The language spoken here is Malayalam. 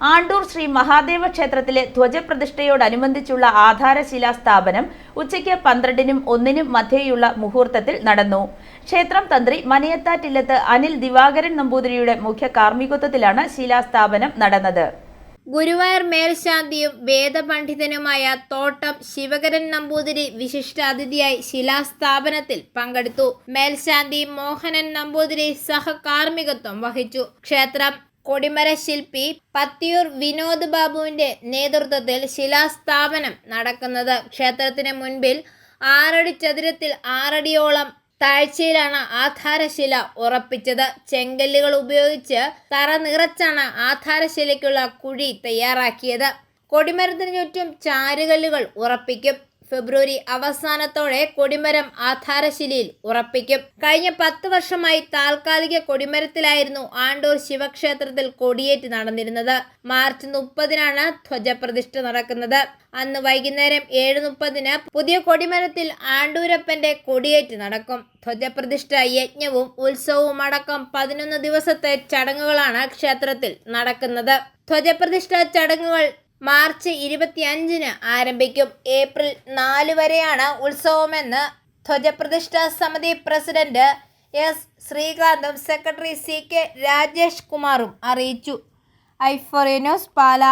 ആണ്ടൂർ ശ്രീ മഹാദേവ ക്ഷേത്രത്തിലെ ധ്വജപ്രതിഷ്ഠയോടനുബന്ധിച്ചുള്ള ആധാരശിലാ സ്ഥാപനം ഉച്ചയ്ക്ക് പന്ത്രണ്ടിനും ഒന്നിനും മധ്യേയുള്ള മുഹൂർത്തത്തിൽ നടന്നു. ക്ഷേത്രം തന്ത്രി മനയത്താറ്റില്ലത്ത് അനിൽ ദിവാകരൻ നമ്പൂതിരിയുടെ മുഖ്യ കാർമ്മികത്വത്തിലാണ് ശിലാസ്ഥാപനം നടന്നത്. ഗുരുവായൂർ മേൽശാന്തിയും വേദപണ്ഡിതനുമായ തോട്ടം ശിവകരൻ നമ്പൂതിരി വിശിഷ്ടാതിഥിയായി ശിലാസ്ഥാപനത്തിൽ പങ്കെടുത്തു. മേൽശാന്തി മോഹനൻ നമ്പൂതിരി സഹകാർമ്മികത്വം വഹിച്ചു. ക്ഷേത്രം കൊടിമര ശില്പി പത്തിയൂർ വിനോദ് ബാബുവിന്റെ നേതൃത്വത്തിൽ ശിലാസ്ഥാപനം നടക്കുന്നത്. ക്ഷേത്രത്തിന് മുൻപിൽ ആറടി ചതുരത്തിൽ ആറടിയോളം താഴ്ചയിലാണ് ആധാരശില ഉറപ്പിച്ചത്. ചെങ്കല്ലുകൾ ഉപയോഗിച്ച് തറ നിറച്ചാണ് ആധാരശിലയ്ക്കുള്ള കുഴി തയ്യാറാക്കിയത്. കൊടിമരത്തിന് ചുറ്റും ചാരുകല്ലുകൾ ഉറപ്പിക്കും. ഫെബ്രുവരി അവസാനത്തോടെ കൊടിമരം ആധാരശിലയിൽ ഉറപ്പിക്കും. കഴിഞ്ഞ പത്ത് വർഷമായി താൽക്കാലിക കൊടിമരത്തിലായിരുന്നു ആണ്ടൂർ ശിവക്ഷേത്രത്തിൽ കൊടിയേറ്റ് നടന്നിരുന്നത്. മാർച്ച് മുപ്പതിനാണ് ധ്വജപ്രതിഷ്ഠ നടക്കുന്നത്. അന്ന് വൈകുന്നേരം ഏഴ് മുപ്പതിന് പുതിയ കൊടിമരത്തിൽ ആണ്ടൂരപ്പന്റെ കൊടിയേറ്റ് നടക്കും. ധ്വജപ്രതിഷ്ഠ യജ്ഞവും ഉത്സവവും അടക്കം പതിനൊന്ന് ദിവസത്തെ ചടങ്ങുകളാണ് ക്ഷേത്രത്തിൽ നടക്കുന്നത്. ധ്വജപ്രതിഷ്ഠ ചടങ്ങുകൾ മാർച്ച് ഇരുപത്തിയഞ്ചിന് ആരംഭിക്കും. ഏപ്രിൽ നാല് വരെയാണ് ഉത്സവമെന്ന് ധ്വജപ്രതിഷ്ഠാ സമിതി പ്രസിഡന്റ് എസ്. ശ്രീകാന്തും സെക്രട്ടറി സി. കെ. രാജേഷ് കുമാറും അറിയിച്ചു. ഐഫോറിയ ന്യൂസ് പാല.